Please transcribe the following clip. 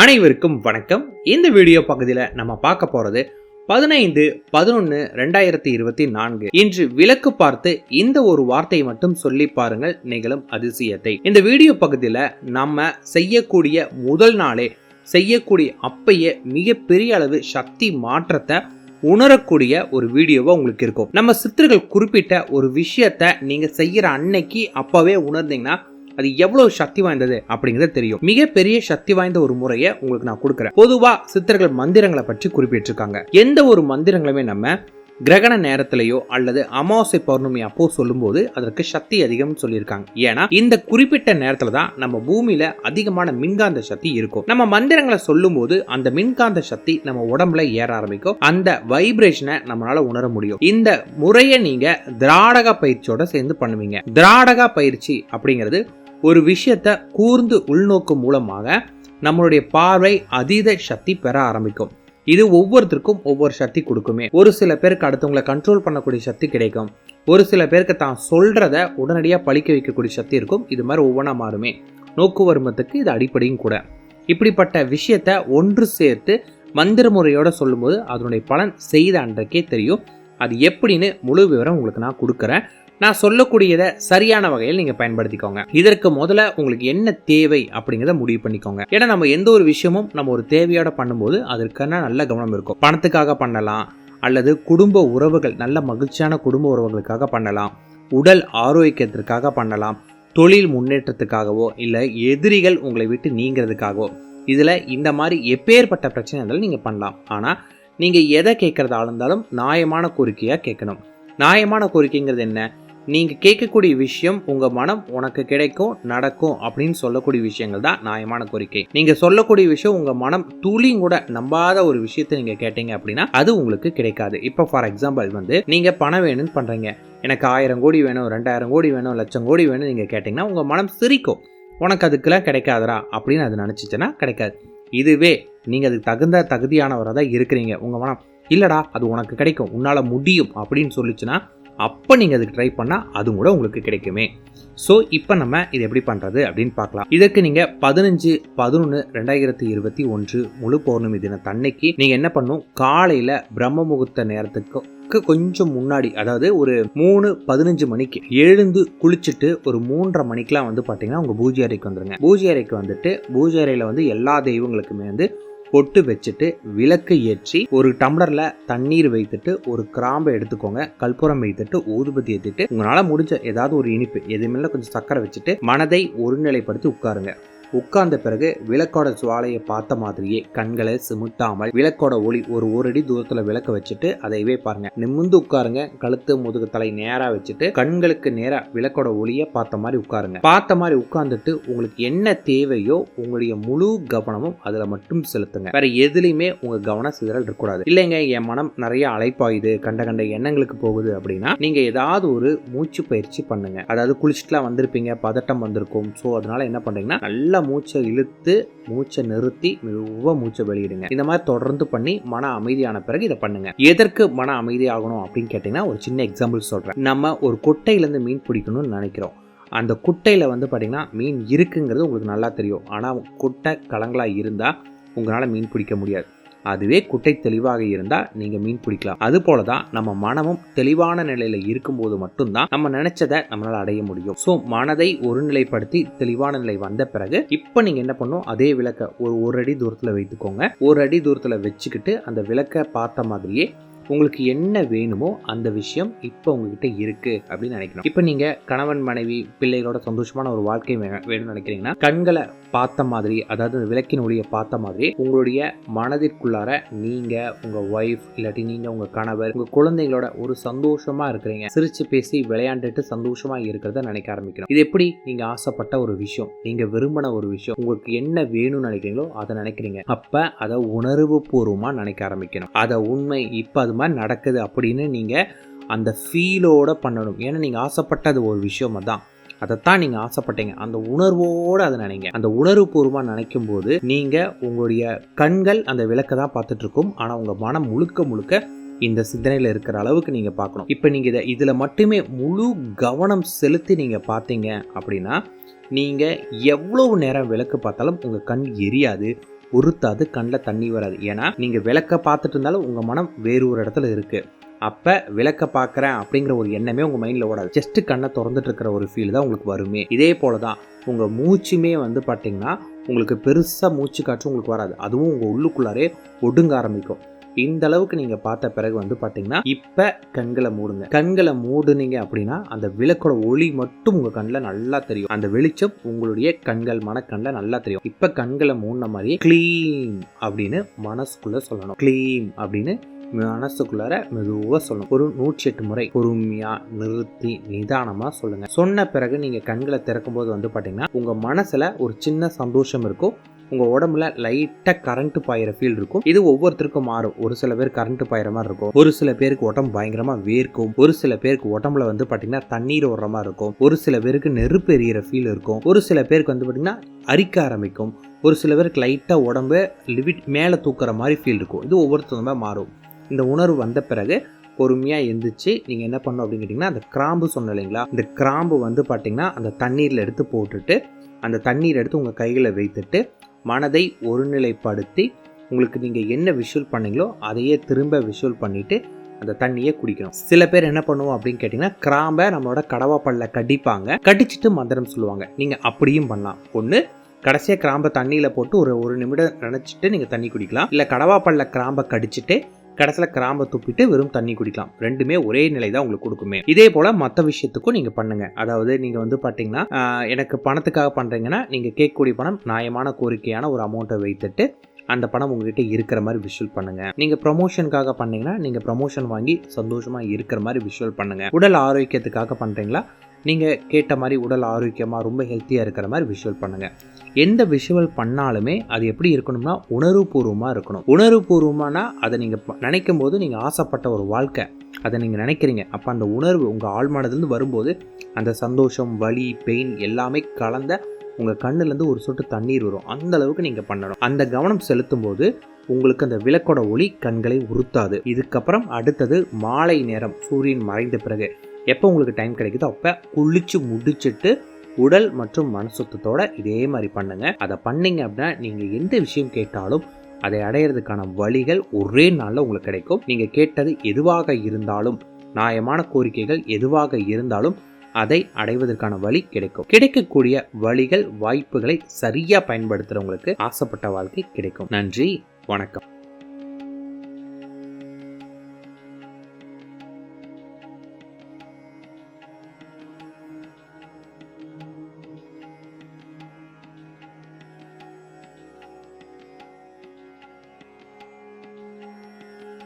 அனைவருக்கும் வணக்கம். இந்த வீடியோ பகுதியில் நம்ம பார்க்க போகிறது பதினைந்து பதினொன்று ரெண்டாயிரத்தி இருபத்தி நான்கு. இன்று விளக்கு பார்த்து இந்த ஒரு வார்த்தையை மட்டும் சொல்லி பாருங்கள். நிகழும் அதிசயத்தை. இந்த வீடியோ பகுதியில் நம்ம செய்யக்கூடிய முதல் நாளே செய்யக்கூடிய அப்பையே மிகப்பெரிய அளவு சக்தி மாற்றத்தை உணரக்கூடிய ஒரு வீடியோவா உங்களுக்கு இருக்கும். நம்ம சித்தர்கள் குறிப்பிட்ட ஒரு விஷயத்த நீங்க செய்யற அன்னைக்கு அப்பவே உணர்ந்தீங்கன்னா அது எவ்வளவு சக்தி வாய்ந்தது அப்படிங்கிறது தெரியும். மிகப்பெரிய சக்தி வாய்ந்த ஒரு முறையை உங்களுக்கு நான் கொடுக்குறேன். பொதுவா சித்தர்கள் மந்திரங்களை பற்றி குறிப்பிட்டிருக்காங்க. எந்த ஒரு மந்திரங்களுமே நம்ம கிரகண நேரத்திலேயோ அல்லது அமாவாசை பௌர்ணமி அப்போ சொல்லும்போது அதற்கு சக்தி அதிகம்னு சொல்லியிருக்காங்க. ஏன்னா இந்த குறிப்பிட்ட நேரத்துல தான் நம்ம பூமியில அதிகமான மின்காந்த சக்தி இருக்கும். நம்ம மந்திரங்களை சொல்லும்போது அந்த மின்காந்த சக்தி நம்ம உடம்புல ஏற ஆரம்பிக்கும். அந்த வைப்ரேஷனை நம்மளால உணர முடியும். இந்த முறையை நீங்க திராடக பயிற்சியோட சேர்ந்து பண்ணுவீங்க. திராடக பயிற்சி அப்படிங்கிறது ஒரு விஷயத்தை கூர்ந்து உள்நோக்கும் மூலமாக நம்மளுடைய பார்வை அதீத சக்தி பெற ஆரம்பிக்கும். இது ஒவ்வொருத்தருக்கும் ஒவ்வொரு சக்தி கொடுக்குமே. ஒரு சில பேருக்கு அடுத்தவங்களை கண்ட்ரோல் பண்ணக்கூடிய சக்தி கிடைக்கும். ஒரு சில பேருக்கு தான் சொல்கிறத உடனடியாக பழிக்க வைக்கக்கூடிய சக்தி இருக்கும். இது மாதிரி ஒவ்வொன்றா மாறுமே. நோக்குவருமத்துக்கு இது அடிப்படையும் கூட. இப்படிப்பட்ட விஷயத்த ஒன்று சேர்த்து மந்திர முறையோட சொல்லும்போது அதனுடைய பலன் செய்த அன்றைக்கே தெரியும். அது எப்படின்னு முழு விவரம் உங்களுக்கு நான் கொடுக்குறேன். நான் சொல்லக்கூடியதை சரியான வகையில் நீங்கள் பயன்படுத்திக்கோங்க. இதற்கு முதல்ல உங்களுக்கு என்ன தேவை அப்படிங்கிறத முடிவு பண்ணிக்கோங்க. ஏன்னா நம்ம எந்த ஒரு விஷயமும் நம்ம ஒரு தேவையோட பண்ணும்போது அதற்கான நல்ல கவனம் இருக்கும். பணத்துக்காக பண்ணலாம். அல்லது குடும்ப உறவுகள் நல்ல மகிழ்ச்சியான குடும்ப உறவுகளுக்காக பண்ணலாம். உடல் ஆரோக்கியத்திற்காக பண்ணலாம். தொழில் முன்னேற்றத்துக்காகவோ இல்லை எதிரிகள் உங்களை விட்டு நீங்கிறதுக்காகவோ. இதில் இந்த மாதிரி எப்பேற்பட்ட பிரச்சனை இருந்தாலும் நீங்கள் பண்ணலாம். ஆனால் நீங்கள் எதை கேட்குறதா இருந்தாலும் நியாயமான கோரிக்கையாக கேட்கணும். நியாயமான கோரிக்கைங்கிறது என்ன? நீங்கள் கேட்கக்கூடிய விஷயம் உங்கள் மனம் உனக்கு கிடைக்கும் நடக்கும் அப்படின்னு சொல்லக்கூடிய விஷயங்கள் தான் நியாயமான கோரிக்கை. நீங்கள் சொல்லக்கூடிய விஷயம் உங்கள் மனம் துளியும் கூட நம்பாத ஒரு விஷயத்தை நீங்கள் கேட்டீங்க அப்படின்னா அது உங்களுக்கு கிடைக்காது. இப்போ ஃபார் எக்ஸாம்பிள் வந்து நீங்கள் பணம் வேணும்னு பண்ணுறீங்க எனக்கு ஆயிரம் கோடி வேணும் ரெண்டாயிரம் கோடி வேணும் லட்சம் கோடி வேணும் நீங்கள் கேட்டிங்கன்னா உங்கள் மனம் சிரிக்கும். உனக்கு அதுக்கெல்லாம் கிடைக்காதரா அப்படின்னு அது நினச்சிச்சுன்னா கிடைக்காது. இதுவே நீங்கள் அதுக்கு தகுந்த தகுதியானவராக தான் இருக்கிறீங்க. உங்கள் மனம் இல்லைடா அது உனக்கு கிடைக்கும். உன்னால் முடியும். அப்படின்னு சொல்லிச்சுன்னா அப்போ நீங்கள் அதுக்கு ட்ரை பண்ணால் அதுவும் கூட உங்களுக்கு கிடைக்குமே. ஸோ இப்போ நம்ம இது எப்படி பண்ணுறது அப்படின்னு பார்க்கலாம். இதற்கு நீங்கள் பதினஞ்சு பதினொன்று ரெண்டாயிரத்தி இருபத்தி ஒன்று முழு பௌர்ணமி தினம் தன்னைக்கு நீங்கள் என்ன பண்ணணும்? காலையில் பிரம்ம முகூர்த்த நேரத்துக்கு கொஞ்சம் முன்னாடி அதாவது ஒரு மூணு பதினஞ்சு மணிக்கு எழுந்து குளிச்சுட்டு ஒரு மூன்றரை மணிக்கெலாம் வந்து பார்த்தீங்கன்னா உங்கள் பூஜை அறைக்கு வந்துடுங்க பூஜை அறைக்கு வந்துட்டு பூஜை அறையில் வந்து எல்லா தெய்வங்களுக்குமே வந்து பொட்டு வச்சுட்டு விளக்கு ஏற்றி ஒரு டம்ளர்ல தண்ணீர் வைத்துட்டு ஒரு கிராம்பை எடுத்துக்கோங்க. கற்பூரம் வைத்துட்டு ஊதுபத்தி ஏற்றிட்டு உங்களால் முடிஞ்ச ஏதாவது ஒரு இனிப்பு எதுவுமே கொஞ்சம் சக்கரை வச்சுட்டு மனதை ஒருநிலைப்படுத்தி உட்காருங்க. உட்கார்ந்த பிறகு விளக்கோட சுவாலையை பார்த்த மாதிரியே கண்களை சிமிட்டாமல் விளக்கோட ஒளி ஒரு ஒரு அடி தூரத்துல விளக்க வச்சுட்டு அதைவே பாருங்க. நிமிந்து உட்காருங்க. கழுத்து முதுகு தலை நேரா வச்சுட்டு கண்களுக்கு நேரா விளக்கோட ஒளியை பார்த்த மாதிரி உட்காருங்க. பார்த்த மாதிரி உட்கார்ந்துட்டு உங்களுக்கு என்ன தேவையோ உங்களுடைய முழு கவனமும் அதுல மட்டும் செலுத்துங்க. வேற எதுலையுமே உங்க கவனம் சிதறல் இருக்கக்கூடாது. இல்லைங்க என் மனம் நிறைய அழைப்பாயுது கண்ட கண்ட எண்ணங்களுக்கு போகுது அப்படின்னா நீங்க ஏதாவது ஒரு மூச்சு பயிற்சி பண்ணுங்க. அதாவது குளிச்சுட்டுலாம் வந்திருப்பீங்க பதட்டம் வந்திருக்கும். ஸோ அதனால என்ன பண்றீங்கன்னா நல்லா மூச்சை இழுத்து மூச்சை நிறுத்தி மெதுவாக மூச்சை வெளியிடுங்க. இந்த மாதிரி தொடர்ந்து பண்ணி மன அமைதியான பிறகு இதை பண்ணுங்க. எதற்கு மன அமைதி ஆகணும் அப்படின்னு கேட்டிங்கன்னா ஒரு சின்ன எக்ஸாம்பிள் சொல்கிறேன் நம்ம ஒரு கொட்டையிலேருந்து மீன் பிடிக்கணும்னு நினைக்கிறோம். அந்த குட்டையில் வந்து பார்த்திங்கன்னா மீன் இருக்குங்கிறது உங்களுக்கு நல்லா தெரியும். ஆனால் குட்டை கலங்களாக இருந்தால் உங்களால் மீன் பிடிக்க முடியாது. அதுவே குட்டை தெளிவாக இருந்தால் நீங்கள் மீன் பிடிக்கலாம். அது போல தான் நம்ம மனமும் தெளிவான நிலையில் இருக்கும்போது மட்டும்தான் நம்ம நினைச்சதை நம்மளால் அடைய முடியும். ஸோ மனதை ஒருநிலைப்படுத்தி தெளிவான நிலை வந்த பிறகு இப்போ நீங்கள் என்ன பண்ணும்? அதே விளக்கை ஒரு ஒரு அடி தூரத்தில் வைத்துக்கோங்க. ஒரு அடி தூரத்தில் வச்சுக்கிட்டு அந்த விளக்கை பார்த்த மாதிரியே உங்களுக்கு என்ன வேணுமோ அந்த விஷயம் இப்போ உங்ககிட்ட இருக்கு அப்படின்னு நினைக்கணும். இப்போ நீங்க கணவன் மனைவி பிள்ளைகளோட சந்தோஷமான ஒரு வாழ்க்கை வேணும்னு நினைக்கிறீங்கன்னா கண்களை பார்த்த மாதிரி அதாவது விளக்கின் ஒளியை பார்த்த மாதிரி உங்களுடைய மனதிற்குள்ளார நீங்க உங்க ஒய்ஃப் இல்லாட்டி நீங்க உங்க கணவர் உங்க குழந்தைகளோட ஒரு சந்தோஷமா இருக்கிறீங்க. சிரிச்சு பேசி விளையாண்டுட்டு சந்தோஷமா இருக்கிறத நினைக்க ஆரம்பிக்கணும். இது எப்படி? நீங்க ஆசைப்பட்ட ஒரு விஷயம் நீங்க விரும்பின ஒரு விஷயம் உங்களுக்கு என்ன வேணும்னு நினைக்கிறீங்களோ அதை நினைக்கிறீங்க. அப்ப அதை உணர்வு பூர்வமா நினைக்க ஆரம்பிக்கணும். அதை உண்மை இப்போ அது மாதிரி நடக்குது அப்படின்னு நீங்கள் அந்த ஃபீலோடு பண்ணணும். ஏன்னா நீங்கள் ஆசைப்பட்டது ஒரு விஷயம் தான். அதைத்தான் நீங்கள் ஆசைப்பட்டீங்க. அந்த உணர்வோடு அதை நினைங்க. அந்த உணர்வு பூர்வமாக நினைக்கும் போது நீங்கள் உங்களுடைய கண்கள் அந்த விளக்கை தான் பார்த்துட்ருக்கும். ஆனால் உங்கள் மனம் முழுக்க முழுக்க இந்த சிந்தனையில் இருக்கிற அளவுக்கு நீங்கள் பார்க்கணும். இப்போ நீங்கள் இதை இதில் மட்டுமே முழு கவனம் செலுத்தி நீங்கள் பார்த்தீங்க அப்படின்னா நீங்கள் எவ்வளவு நேரம் விளக்கு பார்த்தாலும் உங்கள் கண் எரியாது. உறுத்தாது கண்ணில் தண்ணி வராது. ஏன்னா நீங்கள் விளக்க பார்த்துட்டு இருந்தாலும் உங்கள் மனம் வேறு ஒரு இடத்துல இருக்குது அப்போ விளக்க பார்க்குறேன் அப்படிங்கிற ஒரு எண்ணமே உங்கள் மைண்டில் ஓடாது. ஜஸ்ட் கண்ணை திறந்துட்டு இருக்கிற ஒரு ஃபீல் தான் உங்களுக்கு வருமே. இதே போல தான் உங்கள் மூச்சுமே வந்து பார்த்திங்கன்னா உங்களுக்கு பெருசாக மூச்சு காற்று உங்களுக்கு வராது. அதுவும் உங்கள் உள்ளுக்குள்ளாரே ஒடுங்க ஆரம்பிக்கும். இந்த அளவுக்கு நீங்கள் பார்த்த பிறகு வந்து பார்த்தீங்கன்னா இப்போ கண்களை மூடுங்க. கண்களை மூடுனீங்க அப்படின்னா அந்த விளக்கோட ஒளி மட்டும் உங்கள் கண்ணில் நல்லா தெரியும். அந்த வெளிச்சம் உங்களுடைய கண்கள் மனக்கண்ணில் நல்லா தெரியும். இப்போ கண்களை மூடின மாதிரியே க்ளீன் அப்படின்னு மனசுக்குள்ளே சொல்லணும். க்ளீன் அப்படின்னு மனசுக்குள்ளார மெதுவாக சொல்லணும். ஒரு நூற்றி எட்டு முறை பொறுமையாக நிறுத்தி நிதானமாக சொல்லுங்கள் சொன்ன பிறகு நீங்கள் கண்களை திறக்கும் போது வந்து பார்த்தீங்கன்னா உங்கள் மனசில் ஒரு சின்ன சந்தோஷம் இருக்கும். உங்கள் உடம்புல லைட்டாக கரண்ட் பாயிற ஃபீல் இருக்கும். இது ஒவ்வொருத்தருக்கும் மாறும். ஒரு சில பேர் கரண்ட் பாயிற மாதிரி இருக்கும். ஒரு சில பேருக்கு உடம்பு பயங்கரமாக வேர்க்கும். ஒரு சில பேருக்கு உடம்புல வந்து பார்த்தீங்கன்னா தண்ணீர் ஓடுற மாதிரி இருக்கும். ஒரு சில பேருக்கு நெருப்பு எறிகிற ஃபீல் இருக்கும். ஒரு சில பேருக்கு வந்து பார்த்தீங்கன்னா அரிக்க ஆரம்பிக்கும். ஒரு சில பேருக்கு லைட்டாக உடம்பு லிமிட் மேலே தூக்குற மாதிரி ஃபீல் இருக்கும். இது ஒவ்வொருத்தருமே மாறும். இந்த உணர்வு வந்த பிறகு பொறுமையாக எந்திரிச்சு நீங்கள் என்ன பண்ணணும் அப்படின்னு கேட்டிங்கன்னா அந்த கிராம்பு சொன்ன இல்லைங்களா? இந்த கிராம்பு வந்து பார்த்தீங்கன்னா அந்த தண்ணீரில் எடுத்து போட்டுட்டு அந்த தண்ணீர் எடுத்து உங்கள் கைகளை வைத்துட்டு மனதை ஒருநிலைப்படுத்தி உங்களுக்கு நீங்கள் என்ன விஷுவல் பண்ணீங்களோ அதையே திரும்ப விஷுவல் பண்ணிவிட்டு அந்த தண்ணியை குடிக்கணும். சில பேர் என்ன பண்ணுவோம் அப்படின்னு கேட்டிங்கன்னா கிராம்பை நம்மளோட கடவா பல்ல கடிப்பாங்க. கடிச்சிட்டு மந்திரம் சொல்லுவாங்க. நீங்கள் அப்படியும் பண்ணலாம். ஒன்று கடைசியாக கிராம்பை தண்ணியில் போட்டு ஒரு ஒரு நிமிடம் நினச்சிட்டு நீங்கள் தண்ணி குடிக்கலாம். இல்லை கடவா பல்ல கிராம்பை கடிச்சிட்டு கடைசியில் கிராம்பை துப்பிட்டு வெறும் தண்ணி குடிக்கலாம். ரெண்டுமே ஒரே நிலை தான் உங்களுக்கு கொடுக்குமே. இதே போல் மற்ற விஷயத்துக்கும் நீங்கள் பண்ணுங்க. அதாவது நீங்கள் வந்து பார்த்தீங்கன்னா எனக்கு பணத்துக்காக பண்ணுறீங்கன்னா நீங்கள் கேட்கக்கூடிய பணம் நியாயமான கோரிக்கையான ஒரு அமௌண்ட்டை வைத்துட்டு அந்த பணம் உங்ககிட்ட இருக்கிற மாதிரி விஷுவல் பண்ணுங்க. நீங்க ப்ரொமோஷனுக்காக பண்ணீங்கன்னா நீங்க ப்ரொமோஷன் வாங்கி சந்தோஷமா இருக்கிற மாதிரி விஷுவல் பண்ணுங்க. உடல் ஆரோக்கியத்துக்காக பண்றீங்களா? நீங்கள் கேட்ட மாதிரி உடல் ஆரோக்கியமாக ரொம்ப ஹெல்த்தியாக இருக்கிற மாதிரி விஷுவல் பண்ணுங்கள் எந்த விஷுவல் பண்ணாலுமே அது எப்படி இருக்கணும்னா உணர்வுபூர்வமாக இருக்கணும். உணர்வுபூர்வமானா அதை நீங்கள் நினைக்கும் போது நீங்கள் ஆசைப்பட்ட ஒரு வாழ்க்கை. அதை நீங்கள் நினைக்கிறீங்க. அப்போ அந்த உணர்வு உங்கள் ஆழ்மனதுலேருந்து வரும்போது அந்த சந்தோஷம் வலி பெயின் எல்லாமே கலந்த உங்கள் கண்ணுலேருந்து ஒரு சொட்டு தண்ணீர் வரும். அந்த அளவுக்கு நீங்கள் பண்ணணும். அந்த கவனம் செலுத்தும் போது உங்களுக்கு அந்த விளக்கோட ஒளி கண்களை உறுத்தாது. இதுக்கப்புறம் அடுத்தது மாலை நேரம் சூரியன் மறைந்த பிறகு. எப்போ உங்களுக்கு டைம் கிடைக்குதோ அப்போ குளிச்சு முடிச்சிட்டு உடல் மற்றும் மன சுத்தத்தோட இதே மாதிரி பண்ணுங்க. அதை பண்ணீங்க அப்படின்னா நீங்கள் எந்த விஷயம் கேட்டாலும் அதை அடையிறதுக்கான வழிகள் ஒரே நாளில் உங்களுக்கு கிடைக்கும். நீங்கள் கேட்டது எதுவாக இருந்தாலும் நியாயமான கோரிக்கைகள் எதுவாக இருந்தாலும் அதை அடைவதற்கான வழி கிடைக்கும். கிடைக்கக்கூடிய வழிகள் வாய்ப்புகளை சரியாக பயன்படுத்துகிறவங்களுக்கு ஆசைப்பட்ட வாழ்க்கை கிடைக்கும். நன்றி வணக்கம்.